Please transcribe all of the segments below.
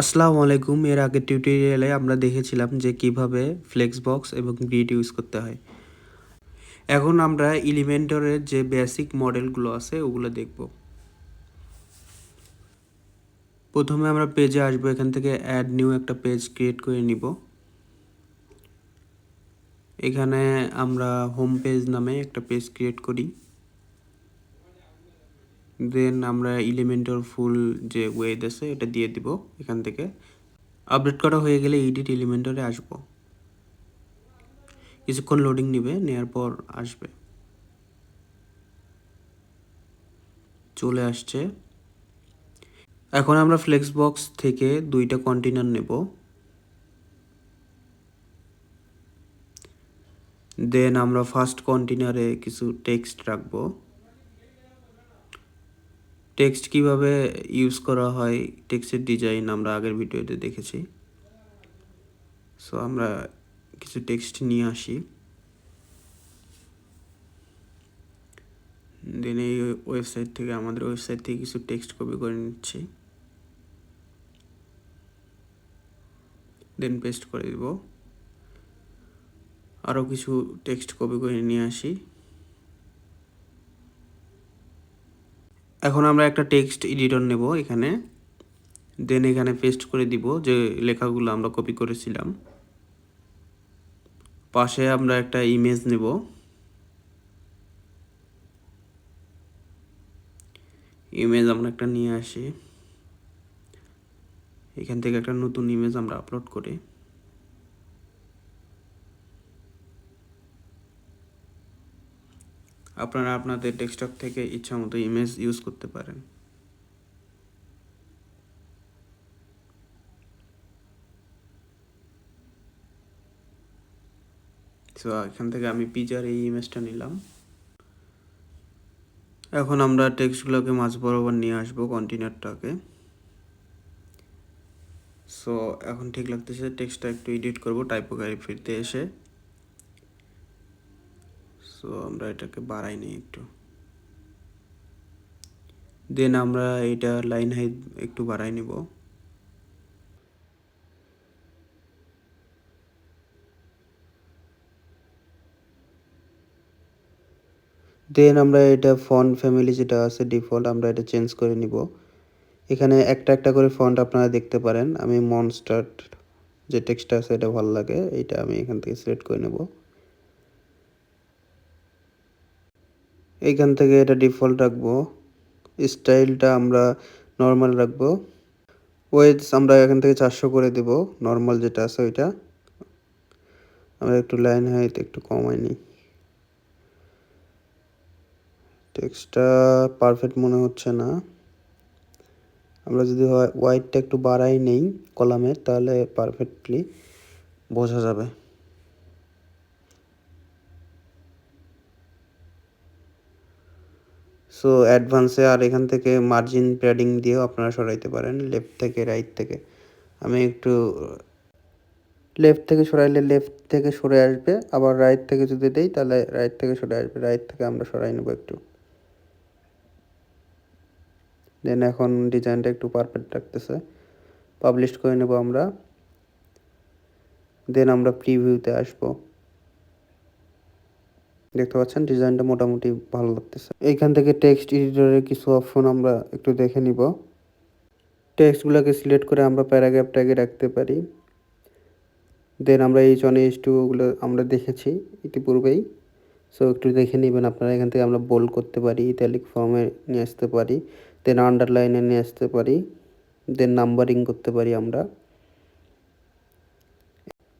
আসসালামু আলাইকুম। এর আগে টিউটোরিয়ালে আমরা দেখেছিলাম যে কীভাবে ফ্লেক্স বক্স এবং গ্রিড ইউজ করতে হয়। এখন আমরা এলিমেন্টরের যে বেসিক মডেলগুলো আছে, ওগুলো দেখব। প্রথমে আমরা পেজে আসব। এখান থেকে অ্যাড নিউ একটা পেজ ক্রিয়েট করে নিব। এখানে আমরা হোম পেজ নামে একটা পেজ ক্রিয়েট করি। দেন আমরা এলিমেন্টর ফুল যে ওয়েদ আছে, এটা দিয়ে দিব এখান থেকে। আপডেট করা হয়ে গেলে এডিট এলিমেন্টরে আসব। কিছুক্ষণ লোডিং নেবে নেওয়ার পর আসবে। চলে আসছে। এখন আমরা ফ্লেক্স বক্স থেকে দুইটা কন্টেনার নেব। দেন আমরা ফার্স্ট কন্টেনারে কিছু টেক্সট রাখব। টেক্সট কীভাবে ইউজ করা হয়, টেক্সটের ডিজাইন আমরা আগের ভিডিওতে দেখেছি। সো আমরা কিছু টেক্সট নিয়ে আসি। দেন এই ওয়েবসাইট থেকে, আমাদের ওয়েবসাইট থেকে কিছু টেক্সট কপি করে নিচ্ছি। দেন পেস্ট করে দিব। আরও কিছু টেক্সট কপি করে নিয়ে আসি। এখন আমরা একটা টেক্সট এডিটর নেব এখানে। দেন এখানে পেস্ট করে দিব যে লেখাগুলো আমরা কপি করেছিলাম। পাশে আমরা একটা ইমেজ নেব। ইমেজ আমরা একটা নিয়ে আসি। এখান থেকে একটা নতুন ইমেজ আমরা আপলোড করি। আপনারা আপনাদের ডেস্কটপ থেকে ইচ্ছা মতো ইমেজ ইউজ করতে পারেন। সো এখান থেকে আমি পিজার এই ইমেজটা নিলাম। এখন আমরা টেক্সটগুলোকে মাঝ বরাবর নিয়ে আসব কন্টেনারটাকে সো এখন ঠিক লাগতেছে টেক্সটটা একটু এডিট করব টাইপোগ্রাফি ফিরতে এসে। সো আমরা এটাকে বাড়াই নিই একটু। দেন আমরা এটা লাইন হাইট একটু বাড়াই নিব। দেন আমরা এটা ফন্ট ফ্যামিলি যেটা আছে ডিফল্ট আমরা এটা চেঞ্জ করে নিব। এখানে একটা একটা করে ফন্ট আপনারা দেখতে পারেন। আমি মনস্টার যে টেক্সটটা আছে এটা ভালো লাগে এটা আমি এখান থেকে সিলেক্ট করে নেব। এইখান থেকে এটা ডিফল্ট রাখব। স্টাইলটা আমরা নর্মাল রাখব। ওয়েজ আমরা এখান থেকে চারশো করে দেব নর্মাল যেটা আছে ওইটা। আমরা একটু লাইন হাইট একটু কমাই নিই। টেক্সটটা পারফেক্ট মনে হচ্ছে না। আমরা যদি হোয়াইটটা একটু বাড়াই নেই কলামের, তাহলে পারফেক্টলি বোঝা যাবে। সো অ্যাডভান্সে আর এখান থেকে মার্জিন প্যাডিং দিয়েও আপনারা সরাইতে পারেন লেফট থেকে রাইট থেকে। আমি একটু লেফট থেকে সরাইলে লেফট থেকে সরে আসবে, আবার রাইট থেকে যদি দেই তাহলে রাইট থেকে সরে আসবে রাইট থেকে আমরা সরাই নেব একটু। দেন এখন ডিজাইনটা একটু পারফেক্ট রাখতেছে পাবলিশ করে নেব আমরা। দেন আমরা প্রিভিউতে আসব। দেখতে পাচ্ছেন, ডিজাইনটা মোটামুটি ভালো লাগতেছে। এইখান থেকে টেক্সট এডিটরের কিছু অপশন আমরা একটু দেখে নিব। টেক্সটগুলোকে সিলেক্ট করে আমরা প্যারাগ্রাফ ট্যাগে রাখতে পারি। দেন আমরা এইচ ওয়ান এইচ টুগুলো আমরা দেখেছি ইতিপূর্বেই। সো একটু দেখে নেবেন আপনারা, এখান থেকে আমরা বোল্ড করতে পারি ইতালিক ফর্মে নিয়ে আসতে পারি। দেন আন্ডারলাইনে নিয়ে আসতে পারি। দেন নাম্বারিং করতে পারি আমরা।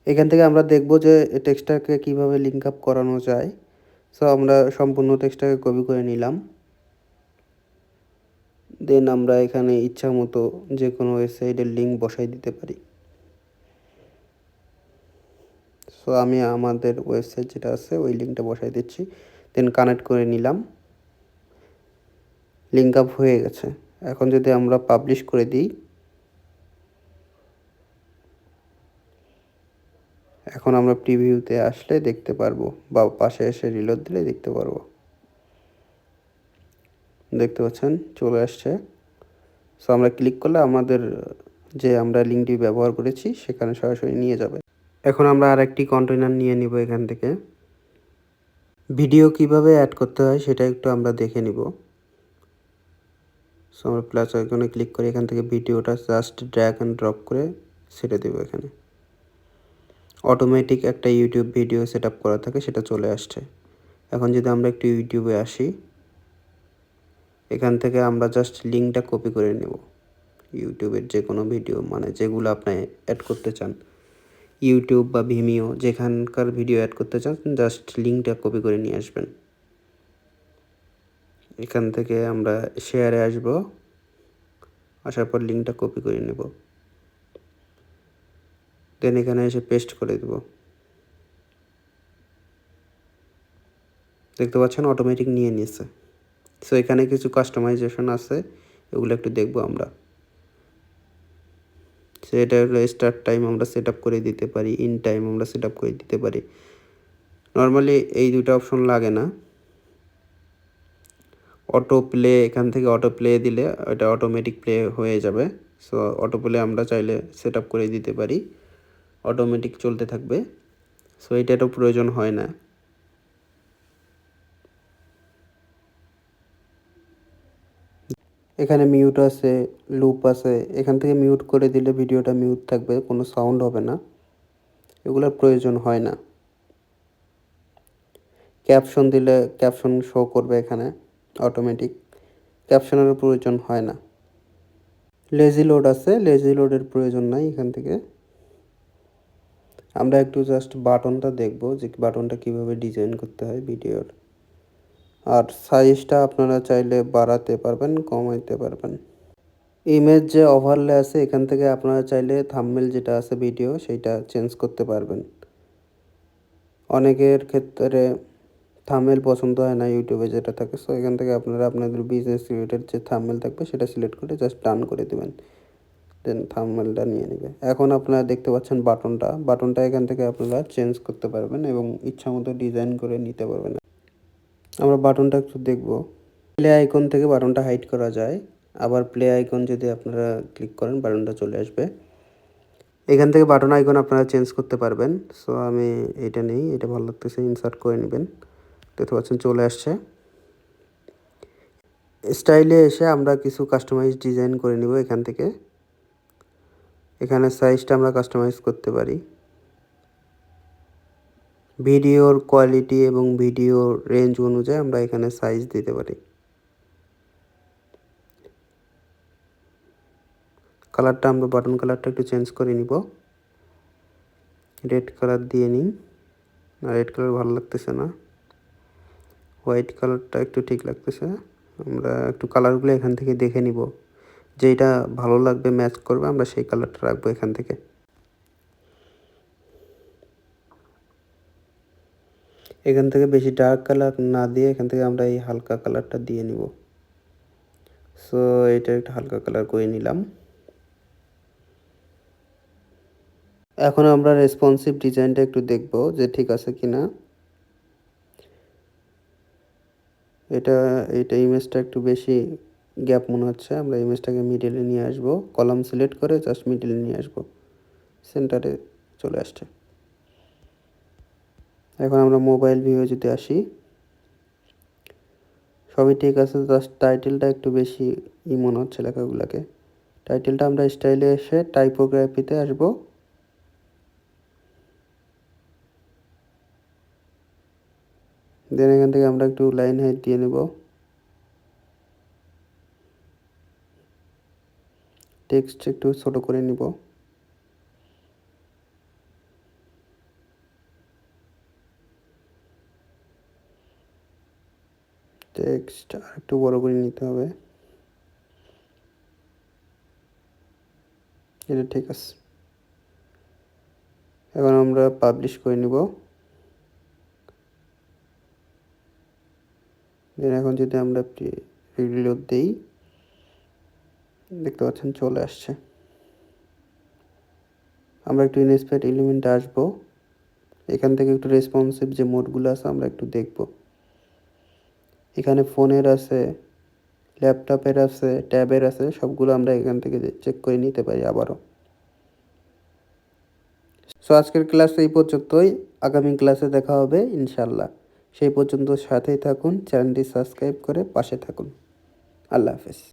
এখান থেকে আমরা দেখব যে টেক্সটটাকে কীভাবে লিঙ্ক আপ করানো যায়। সো আমরা সম্পূর্ণ টেক্সটটাকে কপি করে নিলাম। দেন আমরা এখানে ইচ্ছা মতো যে কোনো ওয়েবসাইটের লিঙ্ক বসাই দিতে পারি। সো আমি আমাদের ওয়েবসাইট যেটা আছে, ওই লিঙ্কটা বসাই দিচ্ছি। দেন কানেক্ট করে নিলাম। লিঙ্ক আপ হয়ে গেছে। এখন যদি আমরা পাবলিশ করে দিই এখন আমরা প্রিভিউতে আসলে দেখতে পারব বা পাশে এসে রিলোড দিলে দেখতে পারব। দেখতে পাচ্ছেন, চলে আসছে। সো আমরা ক্লিক করলে আমাদের যে আমরা লিঙ্কটি ব্যবহার করেছি, সেখানে সরাসরি নিয়ে যাবে। এখন আমরা আর একটি কন্টেনার নিয়ে নিব এখান থেকে। ভিডিও কীভাবে অ্যাড করতে হয়, সেটা একটু আমরা দেখে নিব। সো আমরা প্লাস আইকনে ক্লিক করে এখান থেকে ভিডিওটা জাস্ট ড্র্যাগ অ্যান্ড ড্রপ করে ছেড়ে দেবো এখানে। অটোমেটিক একটা ইউটিউব ভিডিও সেট করা থাকে, সেটা চলে আসছে। এখন যদি আমরা একটু ইউটিউবে আসি, এখান থেকে আমরা জাস্ট লিঙ্কটা কপি করে নেব। ইউটিউবের যে কোনো ভিডিও মানে যেগুলো আপনি অ্যাড করতে চান। ইউটিউব বা ভিমিও যেখানকার ভিডিও অ্যাড করতে চান জাস্ট লিঙ্কটা কপি করে নিয়ে আসবেন। এখান থেকে আমরা শেয়ারে আসব। আসার পর লিঙ্কটা কপি করে নেব। দেন এখানে এসে পেস্ট করে দেব। দেখতে পাচ্ছেন অটোমেটিক নিয়ে নিয়েছে। সো এখানে কিছু কাস্টমাইজেশন আছে, এগুলো একটু দেখব আমরা। সেটা হলো স্টার্ট টাইম আমরা সেট করে দিতে পারি ইন টাইম আমরা সেট করে দিতে পারি। নর্মালি এই দুটো অপশন লাগে না। অটো প্লে এখান থেকে অটো প্লে দিলে এটা অটোমেটিক প্লে হয়ে যাবে। সো অটো প্লে আমরা চাইলে সেট করে দিতে পারি। অটোমেটিক চলতে থাকবে। সো এটারও প্রয়োজন হয় না। এখানে মিউট আছে লুপ আছে। এখান থেকে মিউট করে দিলে ভিডিওটা মিউট থাকবে, কোনো সাউন্ড হবে না। এগুলোর প্রয়োজন হয় না। ক্যাপশন দিলে ক্যাপশন শো করবে এখানে অটোমেটিক ক্যাপশনের প্রয়োজন হয় না। লেজি লোড আছে লেজি লোডের প্রয়োজন নাই এখান থেকে। আমরা একটু জাস্ট বাটনটা দেখব যে বাটনটা কীভাবে ডিজাইন করতে হয় ভিডিওর। আর সাইজটা আপনারা চাইলে বাড়াতে পারবেন, কমাইতে পারবেন। ইমেজ যে ওভারলে আছে, এখান থেকে আপনারা চাইলে থাম্বনেল যেটা আছে ভিডিও সেইটা চেঞ্জ করতে পারবেন। অনেকের ক্ষেত্রে থামেল পছন্দ হয় না ইউটিউবে যেটা থাকে। সো এখান থেকে আপনারা আপনাদের বিজনেস রিলেটেড যে থামেল থাকবে, সেটা সিলেক্ট করে জাস্ট ডান করে দেবেন। দেন থামেলটা নিয়ে নেবে। এখন আপনারা দেখতে পাচ্ছেন বাটনটা। বাটনটা এখান থেকে আপনারা চেঞ্জ করতে পারবেন এবং ইচ্ছা মতো ডিজাইন করে নিতে পারবেন। আমরা বাটনটা একটু দেখব। প্লে আইকন থেকে বাটনটা হাইড করা যায়। আবার প্লে আইকন যদি আপনারা ক্লিক করেন, বাটনটা চলে আসবে। এখান থেকে বাটন আইকন আপনারা চেঞ্জ করতে পারবেন। সো আমি এটা নেই। এটা ভালো লাগতেছে। ইনসার্ট করে নেবেন। দেখতে পাচ্ছেন চলে আসছে। স্টাইলে এসে আমরা কিছু কাস্টমাইজ ডিজাইন করে নিব এখান থেকে। এখানে সাইজটা আমরা কাস্টমাইজ করতে পারি। ভিডিওর কোয়ালিটি এবং ভিডিওর রেঞ্জ অনুযায়ী আমরা এখানে সাইজ দিতে পারি। কালারটা আমরা বাটন কালারটা একটু চেঞ্জ করে নিব। রেড কালার দিয়ে নিই। না রেড কালার ভালো লাগতেছে না। হোয়াইট কালারটা একটু ঠিক লাগতেছে। আমরা একটু কালারগুলো এখান থেকে দেখে নিব। যেটা ভালো লাগবে ম্যাচ করবে, আমরা সেই কালারটা রাখব এখান থেকে। এখান থেকে বেশি ডার্ক কালার না দিয়ে এখান থেকে আমরা এই হালকা কালারটা দিয়ে নিব। সো এটা একটা হালকা কালার করে নিলাম। এখন আমরা রেসপন্সিভ ডিজাইনটা একটু দেখব যে ঠিক আছে কি না এটা এটা ইমেজটা একটু বেশি গ্যাপ মনে হচ্ছে। আমরা ইমেজটাকে মিডিলে নিয়ে আসব। কলাম সিলেক্ট করে জাস্ট মিডিলে নিয়ে আসব। সেন্টারে চলে আসছে। এখন আমরা মোবাইল ভিউ যদি আসি, সবই ঠিক আছে জাস্ট টাইটেলটা একটু বেশি ই মনে হচ্ছে লেখাগুলোকে। টাইটেলটা আমরা স্টাইলে এসে টাইপোগ্রাফিতে আসব। দেন এখান থেকে আমরা একটু লাইন হাইট দিয়ে নেব। টেক্সট একটু ছোট করে নিব। টেক্সট আর একটু বড় করে নিতে হবে। এটা ঠিক আছে। এখন আমরা পাবলিশ করে নিব। এখন যদি আমরা রিলোড দেই দেখতে পাচ্ছেন, চলে আসছে। আমরা একটু ইনস্পেক্ট এলিমেন্টে আসব। এখান থেকে একটু রেসপন্সিভ যে মোডগুলো আছে, আমরা একটু দেখব। এখানে ফোনের আছে ল্যাপটপের আছে ট্যাবের আছে, সবগুলো আমরা এখান থেকে চেক করে নিতে পারি আবারও। সো আজকের ক্লাস এই পর্যন্তই। আগামী ক্লাসে দেখা হবে ইনশাল্লাহ সেই পর্যন্ত সাথেই থাকুন চ্যানেলটি সাবস্ক্রাইব করে পাশে থাকুন। আল্লাহ হাফেজ।